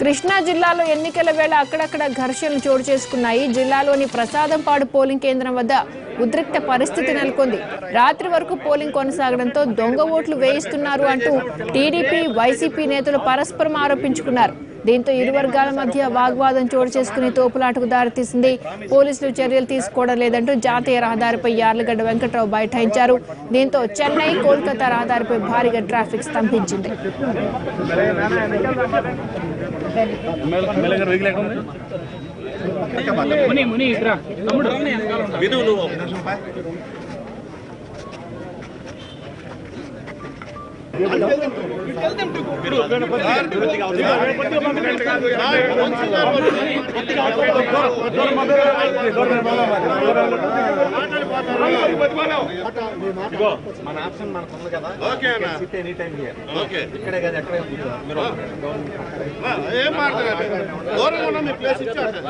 కృష్ణా జిల్లాలో ఎన్నికల వేళ అక్కడక్కడ ఘర్షణలు చోటు చేసుకున్నాయి. జిల్లాలోని ప్రసాదంపాడు పోలింగ్ కేంద్రం వద్ద ఉద్రిక్త పరిస్థితి నెలకొంది. రాత్రి వరకు పోలింగ్ కొనసాగడంతో దొంగ ఓట్లు వేయిస్తున్నారు అంటూ టీడీపీ వైసీపీ నేతలు పరస్పరం ఆరోపించుకున్నారు. దీంతో ఇరు వర్గాల మధ్య వాగ్వాదం చోటు చేసుకుని తోపులాటకు దారితీసింది. పోలీసులు చర్యలు తీసుకోవడం లేదంటూ జాతీయ రహదారిపై యార్లగడ్డ వెంకట్రావు బైఠాయించారు. దీంతో చెన్నై కోల్కతా రహదారిపై భారీగా ట్రాఫిక్ స్తంభించింది. ముని ముని ఇట్రా తమ్ముడు మన ఆప్షన్ మనకు ఉంది కదా? ఓకే అన్న. Sit any time here okay. ఇక్కడే కదా ఎక్కడే ఏం మాట్లాడారు మీ ప్లేస్ ఇచ్చారు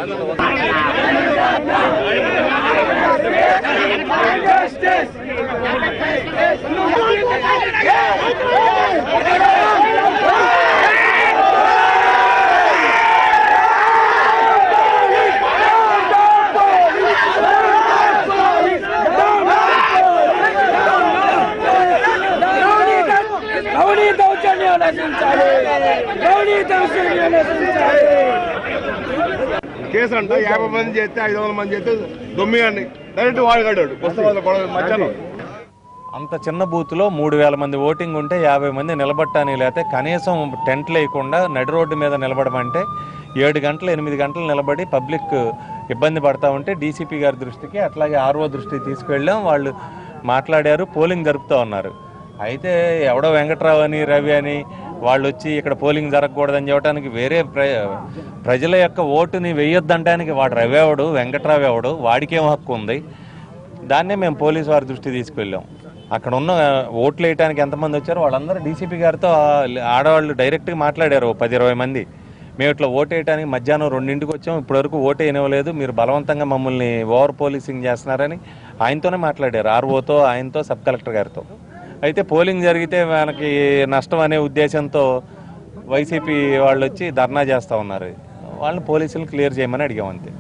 నశించాలి. కేసు అంట యాభై మంది చేస్తే ఐదు వందల మంది చేస్తే దొమ్మిగాన్ని డైరెక్ట్ వాడు కట్టాడు. పుస్తకాలు గొడవ మధ్యాహ్నం. అంత చిన్న బూత్లో మూడు వేల మంది ఓటింగ్ ఉంటే యాభై మంది నిలబట్టాని లేకపోతే కనీసం టెంట్ లేకుండా నడి రోడ్డు మీద నిలబడమంటే ఏడు గంటలు ఎనిమిది గంటలు నిలబడి పబ్లిక్ ఇబ్బంది పడతా ఉంటే డీసీపీ గారి దృష్టికి అట్లాగే ఆర్ఓ దృష్టికి తీసుకెళ్ళాం. వాళ్ళు మాట్లాడారు పోలింగ్ జరుపుతూ ఉన్నారు. అయితే ఎవడో వెంకట్రావు అని రవి అని వాళ్ళు వచ్చి ఇక్కడ పోలింగ్ జరగకూడదని చెప్పడానికి వేరే ప్ర ప్రజల యొక్క ఓటుని వేయొద్దంటానికి వాడు రవి ఎవడు వెంకట్రావు ఎవడు వాడికేం హక్కు ఉంది? దాన్నే మేము పోలీసు వారి దృష్టి తీసుకెళ్ళాం. అక్కడ ఉన్న ఓట్లు వేయడానికి ఎంతమంది వచ్చారో వాళ్ళందరూ డీసీపీ గారితో ఆడవాళ్ళు డైరెక్ట్గా మాట్లాడారు పది ఇరవై మంది. మేము ఇట్లా ఓటు వేయడానికి మధ్యాహ్నం రెండింటికి వచ్చాం ఇప్పటివరకు ఓటు వేయనివ్వలేదు మీరు బలవంతంగా మమ్మల్ని ఓవర్ పోలీసింగ్ చేస్తున్నారని ఆయనతోనే మాట్లాడారు ఆర్ఓతో ఆయనతో సబ్ కలెక్టర్ గారితో. అయితే పోలింగ్ జరిగితే మనకి నష్టం అనే ఉద్దేశంతో వైసీపీ వాళ్ళు వచ్చి ధర్నా చేస్తూ ఉన్నారు. వాళ్ళని పోలీసులు క్లియర్ చేయమని అడిగాం అంతే.